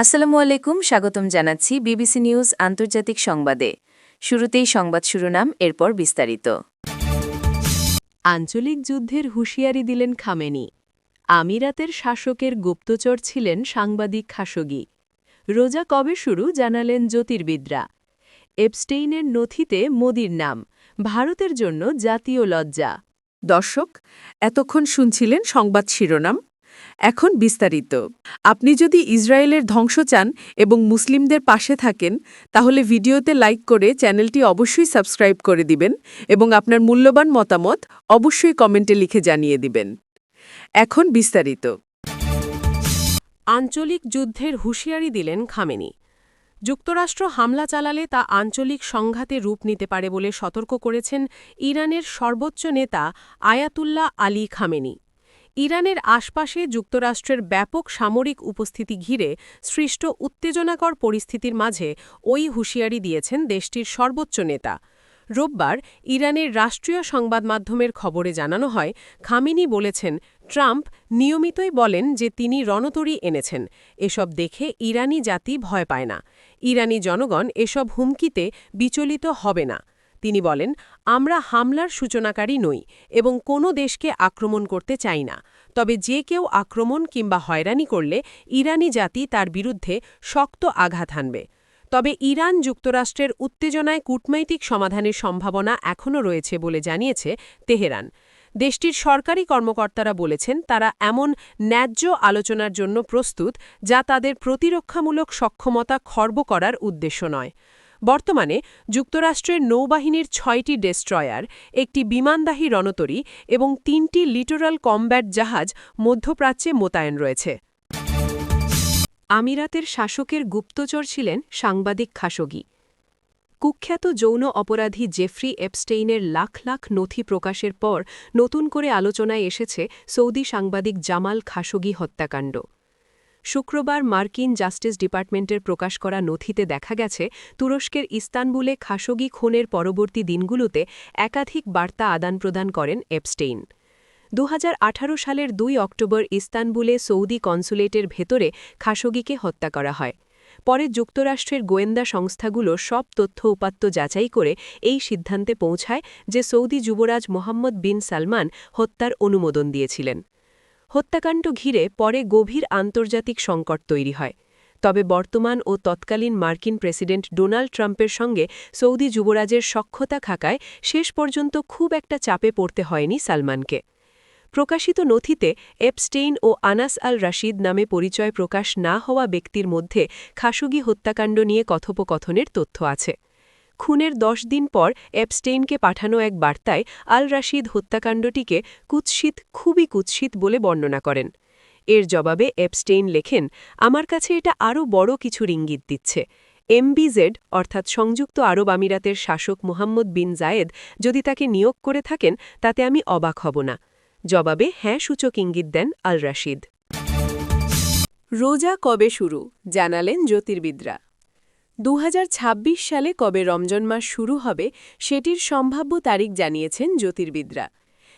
আসসালামু আলাইকুম, স্বাগতম জানাচ্ছি বিবিসি নিউজ আন্তর্জাতিক সংবাদে। শুরুতেই সংবাদ শিরোনাম, এরপর বিস্তারিত। আঞ্চলিক যুদ্ধের হুঁশিয়ারি দিলেন খামেনি। আমিরাতের শাসকের গুপ্তচর ছিলেন সাংবাদিক খাশোগি। রোজা কবে শুরু জানালেন জ্যোতির্বিদরা। এপস্টেইনের নথিতে মোদির নাম, ভারতের জন্য জাতীয় লজ্জা। দর্শক, এতক্ষণ শুনছিলেন সংবাদ শিরোনাম এখন বিস্তারিত। আপনি যদি ইসরায়েলের ধ্বংস চান এবং মুসলিমদের পাশে থাকেন, তাহলে ভিডিওতে লাইক করে চ্যানেলটি অবশ্যই সাবস্ক্রাইব করে দিবেন এবং আপনার মূল্যবান মতামত অবশ্যই কমেন্টে লিখে জানিয়ে দিবেন। এখন বিস্তারিত। আঞ্চলিক যুদ্ধের হুঁশিয়ারি দিলেন খামেনি। যুক্তরাষ্ট্র হামলা চালালে তা আঞ্চলিক সংঘাতে রূপ নিতে পারে বলে সতর্ক করেছেন ইরানের সর্বোচ্চ নেতা আয়াতুল্লাহ আলী খামেনি। ইরানের আশপাশে যুক্তরাষ্ট্রের ব্যাপক সামরিক উপস্থিতি ঘিরে সৃষ্ট উত্তেজনাকর পরিস্থিতির মাঝে ওই হুঁশিয়ারি দিয়েছেন দেশটির সর্বোচ্চ নেতা। রোববার ইরানের রাষ্ট্রীয় সংবাদ মাধ্যমের খবরে জানানো হয়, খামিনি বলেছেন, ট্রাম্প নিয়মিতই বলেন যে তিনি রণতরী এনেছেন। এসব দেখে ইরানি জাতি ভয় পায় না। ইরানি জনগণ এসব হুমকিতে বিচলিত হবে না। তিনি বলেন, আমরা হামলার সূচনাকারী নই এবং কোনো দেশকে আক্রমণ করতে চাই না। তবে যে কেউ আক্রমণ কিংবা হয়রানি করলে ইরানি জাতি তার বিরুদ্ধে শক্ত আঘাত হানবে। তবে ইরান যুক্তরাষ্ট্রের উত্তেজনায় কূটনৈতিক সমাধানের সম্ভাবনা এখনও রয়েছে বলে জানিয়েছে তেহরান। দেশটির সরকারি কর্মকর্তারা বলেছেন, তারা এমন ন্যায্য আলোচনার জন্য প্রস্তুত, যা তাদের প্রতিরক্ষামূলক সক্ষমতা খর্ব করার উদ্দেশ্য নয়। বর্তমানে যুক্তরাষ্ট্রের নৌবাহিনীর ছয়টি ডেস্ট্রয়ার, একটি বিমানদাহী রণতরী এবং তিনটি লিটোরাল কমব্যাট জাহাজ মধ্যপ্রাচ্যে মোতায়েন রয়েছে। আমিরাতের শাসকের গুপ্তচর ছিলেন সাংবাদিক খাশোগি। কুখ্যাত যৌন অপরাধী জেফ্রি এপস্টেইনের লাখ লাখ নথি প্রকাশের পর নতুন করে আলোচনায় এসেছে সৌদি সাংবাদিক জামাল খাশোগি হত্যাকাণ্ড। শুক্রবার মার্কিন জাস্টিস ডিপার্টমেন্টের প্রকাশ করা নথিতে দেখা গেছে, তুরস্কের ইস্তানবুলে খাশোগি খুনের পরবর্তী দিনগুলোতে একাধিক বার্তা আদান-প্রদান করেন এপস্টেইন। দু হাজার আঠারো সালের দুই অক্টোবর ইস্তানবুলে সৌদি কনসুলেটের ভেতরে খাশোগিকে হত্যা করা হয়। পরে যুক্তরাষ্ট্রের গোয়েন্দা সংস্থাগুলো সব তথ্য উপাত্ত যাচাই করে এই সিদ্ধান্তে পৌঁছায় যে সৌদি যুবরাজ মোহাম্মদ বিন সালমান হত্যার অনুমোদন দিয়েছিলেন। হত্যাকাণ্ড ঘিরে পরে গভীর আন্তর্জাতিক সংকট তৈরি হয়। তবে বর্তমান ও তৎকালীন মার্কিন প্রেসিডেন্ট ডোনাল্ড ট্রাম্পের সঙ্গে সৌদি যুবরাজের সক্ষতা থাকায় শেষ পর্যন্ত খুব একটা চাপে পড়তে হয়নি সালমানকে। প্রকাশিত নথিতে এপস্টেইন ও আনাস আল রাশিদ নামে পরিচয় প্রকাশ না হওয়া ব্যক্তির মধ্যে খাসুগি হত্যাকাণ্ড নিয়ে কথোপকথনের তথ্য আছে। খুনের দশ দিন পর এপস্টেইনকে পাঠানো এক বার্তায় আল রাশিদ হত্যাকাণ্ডটিকে কুৎসিত, খুবই কুৎসিত বলে বর্ণনা করেন। এর জবাবে এপস্টেইন লেখেন, আমার কাছে এটা আরও বড় কিছু ইঙ্গিত দিচ্ছে। এমবিজেড অর্থাৎ সংযুক্ত আরব আমিরাতের শাসক মোহাম্মদ বিন জায়েদ, যদি তাকে নিয়োগ করে থাকেন, তাতে আমি অবাক হব না। জবাবে হ্যাঁ সূচক ইঙ্গিত দেন আল রাশিদ রোজা কবে শুরু? জানালেন জ্যোতির্বিদরা। দু হাজার ছাব্বিশ সালে কবে রমজান মাস শুরু হবে সেটির সম্ভাব্য তারিখ জানিয়েছেন জ্যোতির্বিদরা।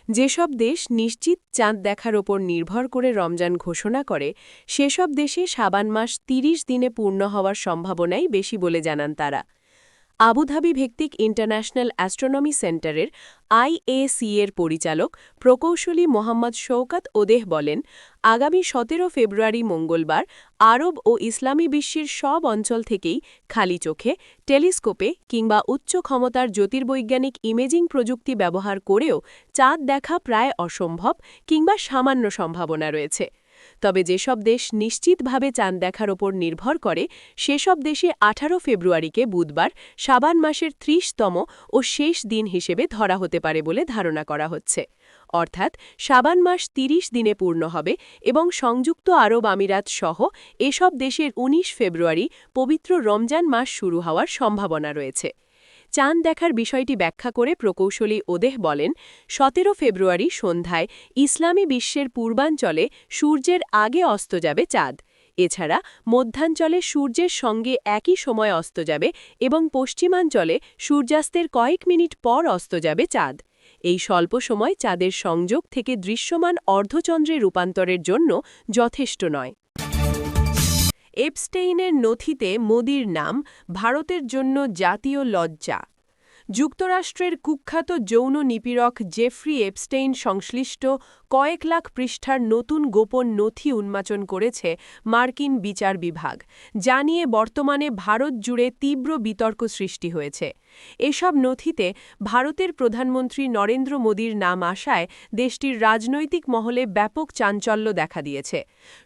যেসব দেশ নিশ্চিত চাঁদ দেখার ওপর নির্ভর করে রমজান ঘোষণা করে, সেসব দেশে সাবান মাস ৩০ দিনে পূর্ণ হওয়ার সম্ভাবনাই বেশি বলে জানান তারা। আবুধাবি ভিত্তিক ইন্টারন্যাশনাল অ্যাস্ট্রোনমি সেন্টারের আইএসি এর পরিচালক প্রকৌশলী মোহাম্মদ শৌকাত ওদেহ বলেন, আগামী সতেরো ফেব্রুয়ারি মঙ্গলবার আরব ও ইসলামী বিশ্বের সব অঞ্চল থেকেই খালি চোখে টেলিস্কোপে কিংবা উচ্চ ক্ষমতার জ্যোতির্বৈজ্ঞানিক ইমেজিং প্রযুক্তি ব্যবহার করেও চাঁদ দেখা প্রায় অসম্ভব কিংবা সামান্য সম্ভাবনা রয়েছে। তবে যেসব দেশ নিশ্চিতভাবে চাঁদ দেখার ওপর নির্ভর করে, সেসব দেশে ১৮ ফেব্রুয়ারিকে বুধবার সাবান মাসের ত্রিশতম ও শেষ দিন হিসেবে ধরা হতে পারে বলে ধারণা করা হচ্ছে। অর্থাৎ সাবান মাস ৩০ দিনে পূর্ণ হবে এবং সংযুক্ত আরব আমিরাত সহ এসব দেশের ১৯ ফেব্রুয়ারি পবিত্র রমজান মাস শুরু হওয়ার সম্ভাবনা রয়েছে। চাঁদ দেখার বিষয়টি ব্যাখ্যা করে প্রকৌশলী ওদেহ বলেন, সতেরো ফেব্রুয়ারি সন্ধ্যায় ইসলামী বিশ্বের পূর্বাঞ্চলে সূর্যের আগে অস্ত যাবে চাঁদ। এছাড়া মধ্যাঞ্চলে সূর্যের সঙ্গে একই সময় অস্ত যাবে এবং পশ্চিমাঞ্চলে সূর্যাস্তের কয়েক মিনিট পর অস্ত যাবে চাঁদ। এই স্বল্প সময় চাঁদের সংযোগ থেকে দৃশ্যমান অর্ধচন্দ্রে রূপান্তরের জন্য যথেষ্ট নয়। এপস্টেইনের নথিতে মোদির নাম, ভারতের জন্য জাতীয় লজ্জা। যুক্তরাষ্ট্রের কুখ্যাত যৌন নিপীড়ক জেফ্রি এপস্টেইন সংশ্লিষ্ট কয়েক লাখ পৃষ্ঠার নতুন গোপন নথি উন্মাচন করেছে মার্কিন বিচার বিভাগ, যা নিয়ে বর্তমানে ভারত জুড়ে তীব্র বিতর্ক সৃষ্টি হয়েছে। এসব নথিতে ভারতের প্রধানমন্ত্রী নরেন্দ্র মোদীর নাম আসায় দেশটির রাজনৈতিক মহলে ব্যাপক চাঞ্চল্য দেখা দিয়েছে।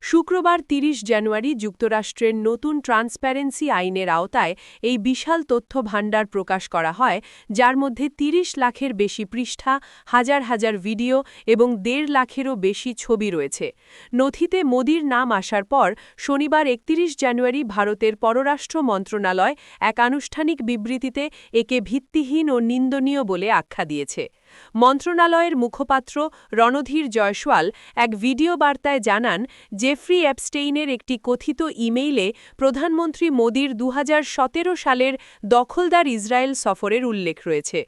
শুক্রবার ৩০ জানুয়ারি যুক্তরাষ্ট্রের নতুন ট্রান্সপ্যারেন্সি আইনের আওতায় এই বিশাল তথ্য ভাণ্ডার প্রকাশ করা হয়, যার মধ্যে ৩০ লাখের বেশি পৃষ্ঠা, হাজার হাজার ভিডিও এবং দেড় লাখেরও বেশি ছবি রয়েছে। নথিতে মোদির নাম আসার পর শনিবার ৩১ জানুয়ারি ভারতের পররাষ্ট্র মন্ত্রণালয় এক আনুষ্ঠানিক বিবৃতিতে একে ভিত্তিহীন ও নিন্দনীয় বলে আখ্যা দিয়েছে। মন্ত্রণালয়ের মুখপাত্র রণধীর জয়সওয়াল এক ভিডিও বার্তায় জানান, জেফ্রি অ্যাপস্টেইনের একটি কথিত ইমেইলে প্রধানমন্ত্রী মোদির দু হাজার সতেরো সালের দখলদার ইসরায়েল সফরের উল্লেখ রয়েছে।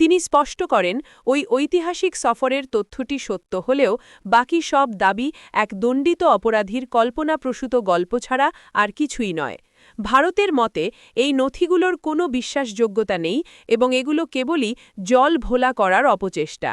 তিনি স্পষ্ট করেন, ওই ঐতিহাসিক সফরের তথ্যটি সত্য হলেও বাকি সব দাবি এক দণ্ডিত অপরাধীর কল্পনাপ্রসূত গল্প ছাড়া আর কিছুই নয়। ভারতের মতে এই নথিগুলোর কোনো বিশ্বাসযোগ্যতা নেই এবং এগুলো কেবলই জল ভোলা করার অপচেষ্টা।